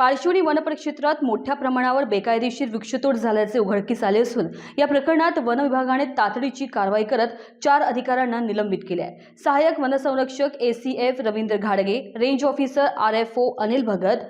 पारशिवनी वनपरिक्षेत्रात मोठ्या प्रमाणावर बेकायदेशीर वृक्षतोड झाल्याचे उघडकीस आले असून या प्रकरणात वन विभागाने तातडीची कारवाई करत चार अधिकाऱ्यांना निलंबित केले आहे. सहाय्यक वनसंरक्षक ए सी एफ रवींद्र घाडगे range officer R F O Anil Bhagat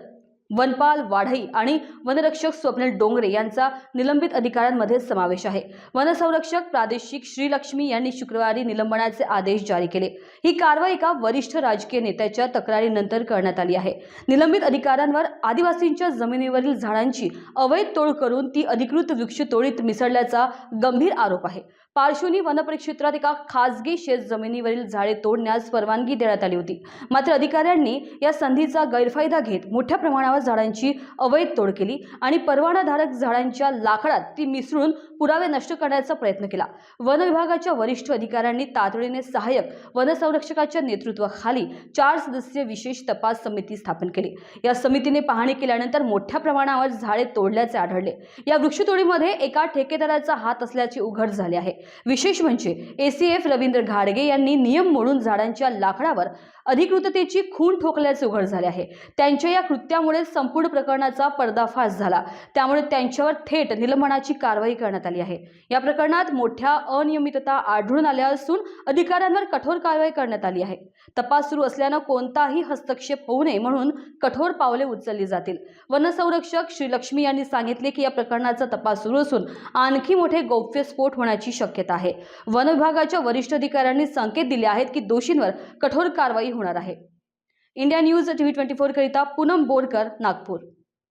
वनपाल वाढई आणि वनरक्षक स्वप्नील डोंगरे यांचा निलंबित अधिकाऱ्यांमध्ये समावेश आहे. वनसंरक्षक प्रादेशिक श्रीलक्ष्मी यांनी शुक्रवारी निलंबनाचे आदेश जारी केले. ही कारवाई एका वरिष्ठ राजकीय नेत्याच्या तक्रारीनंतर करण्यात आली आहे. निलंबित अधिकाऱ्यांवर आदिवासींच्या जमिनीवरील झाडांची अवैध तोड करून ती अधिकृत वृक्षतोडीत मिसळल्याचा गंभीर आरोप आहे. पार्श्वनी वनपरिक्षेत्रात एका खासगी शेत जमिनीवरील झाडे तोडण्यास परवानगी देण्यात आली होती. मात्र अधिकाऱ्यांनी या संधीचा गैरफायदा घेत मोठ्या प्रमाणावर झाडांची अवैध तोड केली आणि परवानाधारक झाडांच्या लाकडात ती मिसळून पुरावे नष्ट करण्याचा प्रयत्न केला. वन विभागाच्या वरिष्ठ अधिकाऱ्यांनी तातडीने सहाय्यक वनसंरक्षकाच्या नेतृत्वाखाली चार सदस्यीय विशेष तपास समिती स्थापन केली. या समितीने पाहणी केल्यानंतर मोठ्या प्रमाणावर झाडे तोडल्याचे आढळले. या वृक्षतोडीमध्ये एका ठेकेदाराचा हात असल्याचे उघड झाले आहे. विशेष म्हणजे ए सी एफ रवींद्र घाडगे यांनी नियम मोडून झाडांच्या लाकडावर अधिकृततेची खून ठोकल्याचे उघड झाले आहे. त्यांच्या या कृत्यामुळे संपूर्ण प्रकरणाचा पर्दाफाश झाला. त्यामुळे त्यांच्यावर थेट निलंबनाची कारवाई करण्यात आली आहे. या प्रकरणात मोठ्या अनियमितता आढळून आल्या असून अधिकाऱ्यांवर कठोर कारवाई करण्यात आली आहे. तपास सुरू असल्यानं कोणताही हस्तक्षेप होऊ नये म्हणून कठोर पावले उचलली जातील. वनसंरक्षक श्रीलक्ष्मी यांनी सांगितले की या प्रकरणाचा तपास सुरू असून आणखी मोठे गौप्यस्फोट होण्याची शक्यता आहे. वन विभागाच्या वरिष्ठ अधिकाऱ्यांनी संकेत दिले आहेत की दोषींवर कठोर कारवाई होणार आहे. इंडिया न्यूज टीव्ही ट्वेंटी फोरकरिता पूनम बोरकर नागपूर.